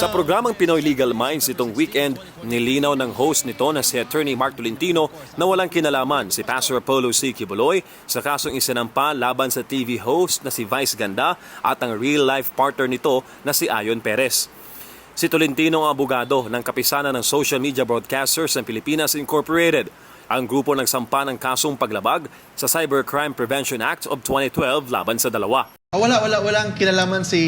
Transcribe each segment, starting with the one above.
Sa programang Pinoy Legal Minds itong weekend, nilinaw ng host nito na si Attorney Mark Tolentino na walang kinalaman si Pastor Apollo C. Kibuloy sa kasong isinampa laban sa TV host na si Vice Ganda at ang real-life partner nito na si Ayon Perez. Si Tolentino ang abogado ng kapisanan ng Social Media Broadcasters ng Pilipinas Incorporated. Ang grupo nagsampa ng kasong paglabag sa Cybercrime Prevention Act of 2012 laban sa dalawa. Ah, Wala, wala, walang kinalaman si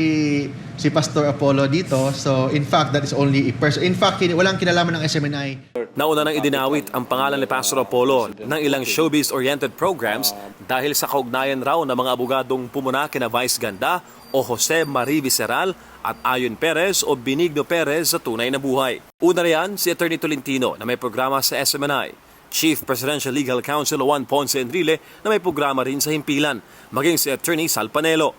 si Pastor Apollo dito. So, in fact, that is only a person. In fact, walang kinalaman ng SMNI. Nauna nang idinawit ang pangalan ni Pastor Apollo ng ilang showbiz-oriented programs dahil sa kaugnayan raw ng mga abogadong pumuna kina Vice Ganda o Jose Marie Viceral at Ayon Perez o Benigno Perez sa tunay na buhay. Una riyan si Attorney Tolentino na may programa sa SMNI. Chief Presidential Legal Counsel Juan Ponce Enrile na may programa rin sa himpilan, maging si Attorney Sal Panelo.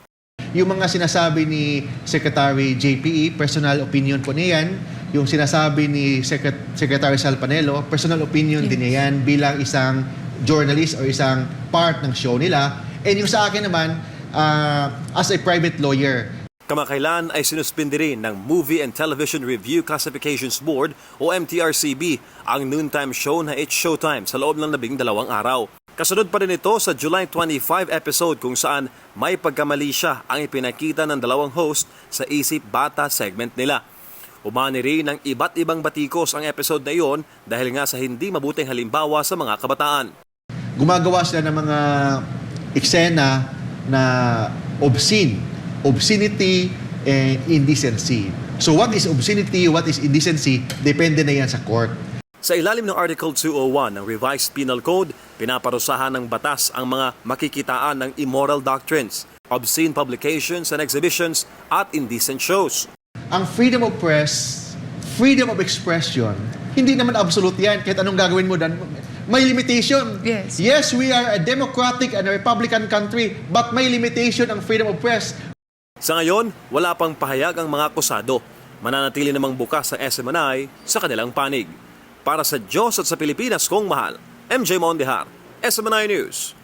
Yung mga sinasabi ni Secretary JPE, personal opinion po niya yan. Yung sinasabi ni Secret- Secretary Sal Panelo, personal opinion din niya yan bilang isang journalist o isang part ng show nila. And yung sa akin naman, ah, as a private lawyer, Kamakailan ay sinuspindi rin ng Movie and Television Review Classifications Board o MTRCB ang noontime show na It's Showtime sa loob ng labing dalawang araw. Kasunod pa rin ito sa July 25 episode kung saan may pagkamali siya ang ipinakita ng dalawang host sa Isip Bata segment nila. Umani rin ng iba't ibang batikos ang episode na iyon dahil nga sa hindi mabuting halimbawa sa mga kabataan. gumagawa sila ng mga eksena na obscene. Obscenity and indecency. So what is obscenity, what is indecency, depende na yan sa court. Sa ilalim ng Article 201 ng Revised Penal Code, pinaparusahan ng batas ang mga makikitaan ng immoral doctrines, obscene publications and exhibitions at indecent shows. Ang freedom of press, freedom of expression, hindi naman absolute yan. Kahit anong gagawin mo dan may limitation. Yes. Yes, we are a democratic and a republican country, but may limitation ang freedom of press. Sa ngayon, wala pang pahayag ang mga akusado. Mananatili namang bukas sa SMNI sa kanilang panig. Para sa Diyos at sa Pilipinas kong mahal, MJ Mondehar, SMNI News.